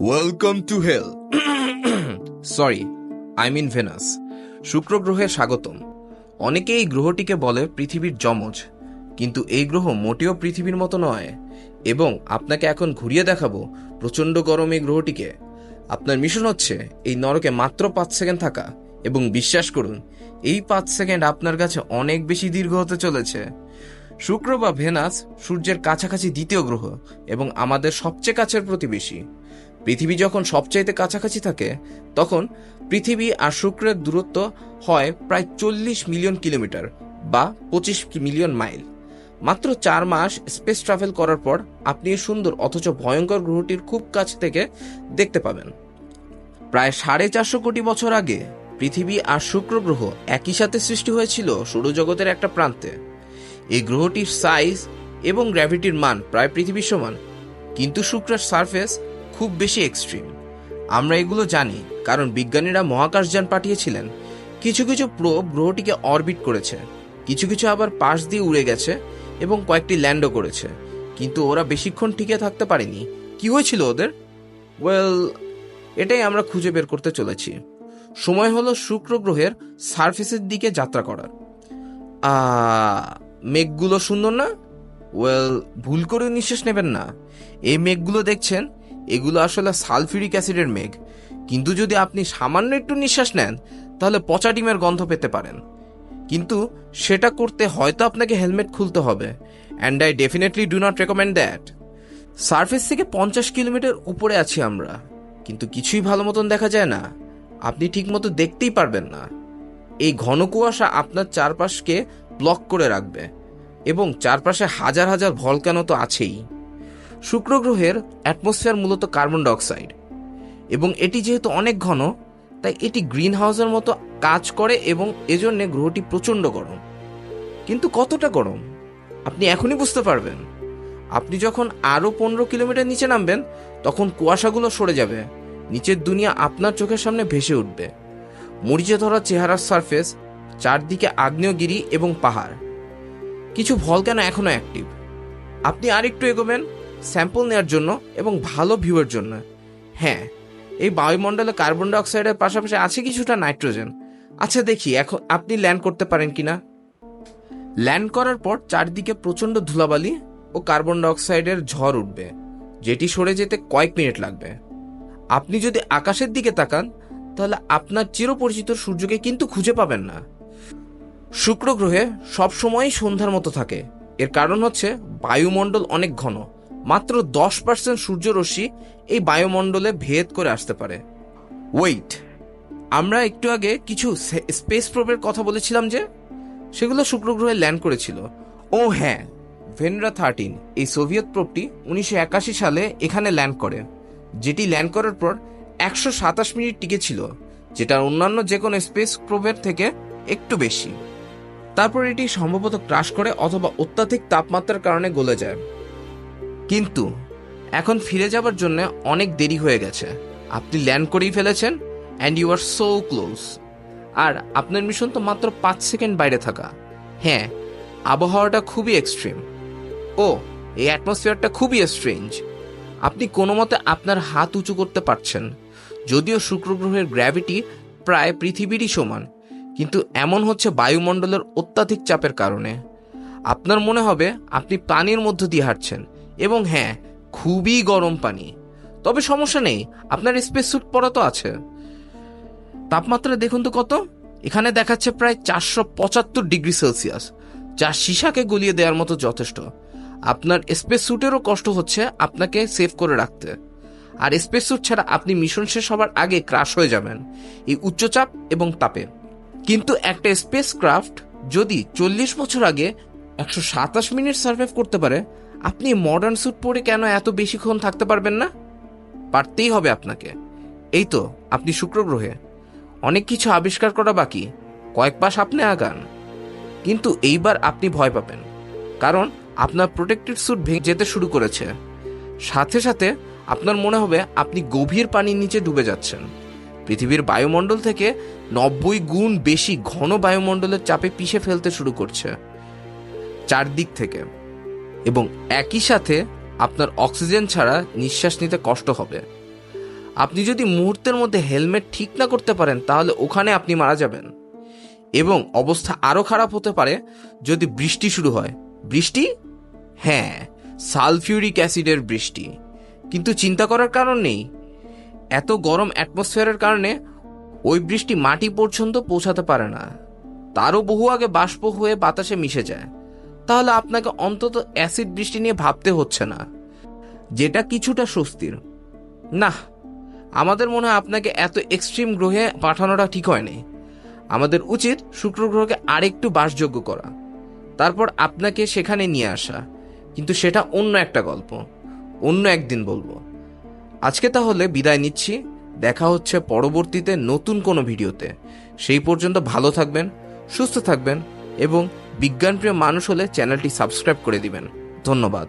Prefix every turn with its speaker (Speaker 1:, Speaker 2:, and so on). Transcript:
Speaker 1: Welcome to hell sorry I mean Venus শুক্র গ্রহে স্বাগতম। অনেকে এই গ্রহটিকে বলে পৃথিবীর যমজ, কিন্তু এই গ্রহ মোটেও পৃথিবীর মতো নয়। এবং আপনাকে এখন ঘুরিয়ে দেখাবো প্রচণ্ড গরম এই গ্রহটিকে। আপনার মিশন হচ্ছে এই নরকে মাত্র পাঁচ সেকেন্ড থাকা। এবং বিশ্বাস করুন, এই পাঁচ সেকেন্ড আপনার কাছে অনেক বেশি দীর্ঘ হতে চলেছে। শুক্র বা ভেনাস সূর্যের কাছাকাছি দ্বিতীয় গ্রহ এবং আমাদের সবচেয়ে কাছের প্রতিবেশী। পৃথিবী যখন সবচাইতে কাছাকাছি থাকে, তখন পৃথিবী আর শুক্রের দূরত্ব হয় প্রায় চল্লিশ মিলিয়ন কিলোমিটার বা পঁচিশ মিলিয়ন মাইল। মাত্র চার মাস স্পেস ট্রাভেল করার পর আপনি এই সুন্দর অথচ ভয়ঙ্কর গ্রহটির খুব কাছ থেকে দেখতে পাবেন। প্রায় সাড়ে চারশো কোটি বছর আগে পৃথিবী আর শুক্র গ্রহ একই সাথে সৃষ্টি হয়েছিল সৌরজগতের একটা প্রান্তে। এই গ্রহটির সাইজ এবং গ্র্যাভিটির মান প্রায় পৃথিবীর সমান। কিন্তু শুক্রের সারফেস খুব বেশি এক্সট্রিম আমরা এগুলো জানি, কারণ বিজ্ঞানীরা মহাকাশযান পাঠিয়েছিলেন। কিছু কিছু প্রোব গ্রহটিকে অরবিট করেছে, কিছু কিছু আবার পাশ দিয়ে উড়ে গেছে এবং কয়েকটি ল্যান্ডও করেছে। কিন্তু ওরা বেশিক্ষণ টিকে থাকতে পারেনি। কি হয়েছিল ওদের? ওয়েল এটাই আমরা খুঁজে বের করতে চলেছি। সময় হলো শুক্র গ্রহের সারফেসের দিকে যাত্রা করার। মেঘগুলো সুন্দর না? ওয়েল ভুল করে নিঃশ্বাস নেবেন না। এই মেঘগুলো দেখছেন এগুলো আসলে সালফিউরিক অ্যাসিডের মেঘ। কিন্তু যদি আপনি সামান্য একটু নিঃশ্বাস নেন, তাহলে পচা ডিমের গন্ধ পেতে পারেন। কিন্তু সেটা করতে হয়তো আপনাকে হেলমেট খুলতে হবে and I definitely do not recommend that surface থেকে পঞ্চাশ কিলোমিটার উপরে আছি আমরা, কিন্তু কিছুই ভালো মতন দেখা যায় না। আপনি ঠিকমতো দেখতেই পারবেন না। এই ঘন কুয়াশা আপনার চারপাশকে ব্লক করে রাখবে, এবং চারপাশে হাজার হাজার ভলকানো তো আছেই। শুক্র গ্রহের অ্যাটমসফিয়ার মূলত কার্বন ডাইঅক্সাইড এবং এটি যেহেতু অনেক ঘন, তাই এটি গ্রিন হাউসের মতো কাজ করে এবং এজন্য গ্রহটি প্রচণ্ড গরম। কিন্তু কতটা গরম? আপনি এখনই বুঝতে পারবেন। আপনি যখন আরও পনেরো কিলোমিটার নিচে নামবেন, তখন কুয়াশাগুলো সরে যাবে। নিচের দুনিয়া আপনার চোখের সামনে ভেসে উঠবে। মরিচে ধরা চেহারার সারফেস চারদিকে আগ্নেয়গিরি এবং পাহাড়। কিছু ভলকানো এখনও অ্যাক্টিভ আপনি আরেকটু এগোবেন স্যাম্পল নেওয়ার জন্য এবং ভালো ভিউয়ের জন্য। হ্যাঁ এই বায়ুমণ্ডলে কার্বন ডাইঅক্সাইডের পাশাপাশি আছে কিছুটা নাইট্রোজেন। আচ্ছা দেখি, এখন আপনি ল্যান্ড করতে পারেন কিনা? ল্যান্ড করার পর চারদিকে প্রচণ্ড ধুলাবালি ও কার্বন ডাইঅক্সাইডের ঝড় উঠবে, যেটি সরে যেতে কয়েক মিনিট লাগবে। আপনি যদি আকাশের দিকে তাকান, তাহলে আপনার চিরপরিচিত সূর্যকে কিন্তু খুঁজে পাবেন না। শুক্র গ্রহে সবসময়ই সন্ধ্যার মতো থাকে। এর কারণ হচ্ছে বায়ুমণ্ডল অনেক ঘন। মাত্র দশ পার্সেন্ট সূর্যরশ্মি এই বায়ুমণ্ডলে ভেদ করে আসতে পারে। ওয়েট আমরা একটু আগে কিছু স্পেস প্রোবের কথা বলেছিলাম যে, সেগুলো শুক্র গ্রহে ল্যান্ড করেছিল। ও হ্যাঁ ভেনরা থার্টিন এই সোভিয়েত প্রোবটি উনিশশো একাশি সালে এখানে ল্যান্ড করে, যেটি ল্যান্ড করার পর একশো সাতাশ মিনিট টিকেছিল যেটা অন্যান্য যে কোনো স্পেস প্রোবের থেকে একটু বেশি। তারপর এটি সম্ভবত ক্রাশ করে অথবা অত্যাধিক তাপমাত্রার কারণে গলে যায়। কিন্তু এখন ফিরে যাবার জন্য অনেক দেরি হয়ে গেছে। আপনি ল্যান্ড করেই ফেলেছেন and you are so close আর আপনার মিশন তো মাত্র পাঁচ সেকেন্ড বাইরে থাকা। হ্যাঁ আবহাওয়াটা খুবই এক্সট্রিম ও, এই অ্যাটমসফিয়ারটা খুবই স্ট্রেঞ্জ আপনি কোনো মতে আপনার হাত উঁচু করতে পারছেন। যদিও শুক্র গ্রহের গ্র্যাভিটি প্রায় পৃথিবীরই সমান, কিন্তু এমন হচ্ছে বায়ুমণ্ডলের অত্যাধিক চাপের কারণে। আপনার মনে হবে আপনি পানির মধ্য দিয়ে হাঁটছেন। এবং হ্যাঁ খুবই গরম পানি। তবে সমস্যা নেই, আপনার স্পেস স্যুট পরা তো আছে। তাপমাত্রা দেখুন তো কত? এখানে দেখাচ্ছে প্রায় চারশো পঁচাত্তর ডিগ্রি সেলসিয়াস, যা সীসাকে গলিয়ে দেওয়ার মতো যথেষ্ট। আপনার স্পেস স্যুটেরও কষ্ট হচ্ছে আপনাকে সেভ করে রাখতে। আর স্পেস স্যুট ছাড়া আপনি মিশন শেষ হবার আগে ক্রাশ হয়ে যাবেন, এই উচ্চচাপ এবং তাপে। কিন্তু একটা স্পেস ক্রাফট যদি চল্লিশ বছর আগে একশো সাতাশ মিনিট সার্ভাইভ করতে পারে আপনি মডার্ন স্যুট পরে কেন এত বেশিক্ষণ থাকতে পারবেন না? পারতেই হবে আপনাকে। এই তো, আপনি শুক্র গ্রহে অনেক কিছু আবিষ্কার করা বাকি। কয়েক পাশ আপনি আগান। কিন্তু এইবার আপনি ভয় পাবেন। কারণ আপনার প্রোটেক্টেড স্যুট ভেঙে যেতে শুরু করেছে। সাথে সাথে আপনার মনে হবে আপনি গভীর পানির নিচে ডুবে যাচ্ছেন। পৃথিবীর বায়ুমণ্ডল থেকে নব্বই গুণ বেশি ঘন বায়ুমণ্ডলের চাপে পিষে ফেলতে শুরু করছে। চারদিক থেকে। এবং একই সাথে আপনার অক্সিজেন ছাড়া নিঃশ্বাস নিতে কষ্ট হবে। আপনি যদি মুহূর্তের মধ্যে হেলমেট ঠিক না করতে পারেন, তাহলে ওখানে আপনি মারা যাবেন। এবং অবস্থা আরও খারাপ হতে পারে যদি বৃষ্টি শুরু হয়। বৃষ্টি? হ্যাঁ সালফিউরিক অ্যাসিডের বৃষ্টি। কিন্তু চিন্তা করার কারণ নেই। এত গরম অ্যাটমসফিয়ারের কারণে ওই বৃষ্টি মাটি পর্যন্ত পৌঁছাতে পারে না। তারও বহু আগে বাষ্প হয়ে বাতাসে মিশে যায়। তাহলে আপনাকে অন্তত অ্যাসিড বৃষ্টি নিয়ে ভাবতে হচ্ছে না। যেটা কিছুটা স্বস্তির। না, আমাদের মনে হয় আপনাকে এত এক্সট্রিম গ্রহে পাঠানোটা ঠিক হয়নি। আমাদের উচিত শুক্র গ্রহকে আরেকটু বাসযোগ্য করা। তারপর আপনাকে সেখানে নিয়ে আসা। কিন্তু সেটা অন্য একটা গল্প। অন্য একদিন বলব। আজকে তাহলে বিদায় নিচ্ছি। দেখা হচ্ছে পরবর্তীতে নতুন কোনো ভিডিওতে। সেই পর্যন্ত ভালো থাকবেন, সুস্থ থাকবেন এবং বিজ্ঞানপ্রিয় মানুষ হলে চ্যানেলটি সাবস্ক্রাইব করে দিবেন। ধন্যবাদ।